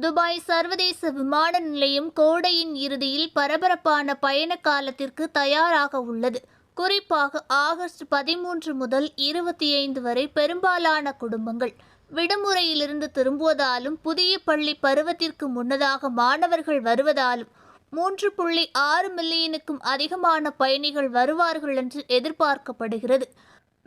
Dubai சர்வதேச விமான நிலையம் கோடையின் இறுதியில் பரபரப்பான பயண காலத்திற்கு தயாராக உள்ளது. குறிப்பாக ஆகஸ்ட் பதிமூன்று முதல் இருபத்தி ஐந்து வரை பெரும்பாலான குடும்பங்கள் விடுமுறையிலிருந்து திரும்புவதாலும் புதிய பள்ளி பருவத்திற்கு முன்னதாக மாணவர்கள் வருவதாலும் மூன்று புள்ளி ஆறு மில்லியனுக்கும் அதிகமான பயணிகள் வருவார்கள் என்று எதிர்பார்க்கப்படுகிறது.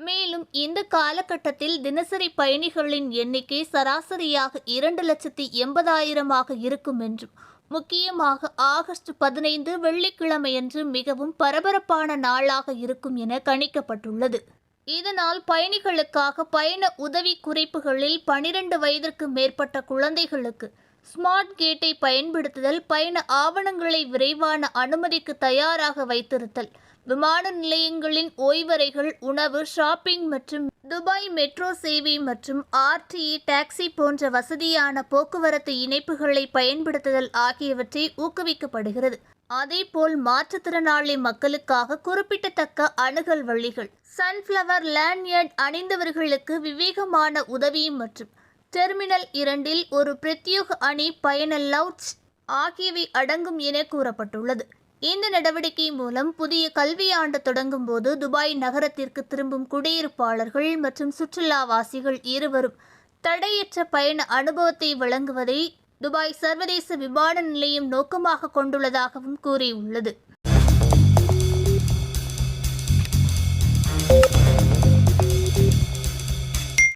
மேலும் இந்த காலகட்டத்தில் தினசரி பயணிகளின் எண்ணிக்கை சராசரியாக இரண்டு லட்சத்தி எண்பதாயிரமாக இருக்கும் என்றும் முக்கியமாக ஆகஸ்ட் பதினைந்து வெள்ளிக்கிழமையன்று மிகவும் பரபரப்பான நாளாக இருக்கும் என கணிக்கப்பட்டுள்ளது. இதனால் பயணிகளுக்காக பயண உதவி குறிப்புகளில் பனிரெண்டு வயதிற்கு மேற்பட்ட குழந்தைகளுக்கு ஸ்மார்ட் கேட்டை பயன்படுத்துதல் பயண ஆவணங்களை விரைவான அனுமதிக்கு தயாராக வைத்திருத்தல் விமான நிலையங்களின் ஓய்வறைகள் உணவு ஷாப்பிங் மற்றும் துபாய் மெட்ரோ சேவை மற்றும் ஆர்டிஇ டாக்ஸி போன்ற வசதியான போக்குவரத்து இணைப்புகளை பயன்படுத்துதல் ஆகியவற்றை ஊக்குவிக்கப்படுகிறது. அதேபோல் மாற்றுத்திறனாளி மக்களுக்காக குறிப்பிடத்தக்க அணுகல் வழிகள் சன்ஃப்ளவர் லேண்ட்யர்ட் அணிந்தவர்களுக்கு விவேகமான உதவி மற்றும் டெர்மினல் இரண்டில் ஒரு பிரத்யேக அணி பயண லவுட்ஸ் ஆகியவை அடங்கும் என கூறப்பட்டுள்ளது. இந்த நடவடிக்கை மூலம் புதிய கல்வியாண்டு தொடங்கும் போது துபாய் நகரத்திற்கு திரும்பும் குடியிருப்பாளர்கள் மற்றும் சுற்றுலாவாசிகள் இருவரும் தடையற்ற பயண அனுபவத்தை வழங்குவதை துபாய் சர்வதேச விமான நிலையம் நோக்கமாக கொண்டுள்ளதாகவும் கூறியுள்ளது.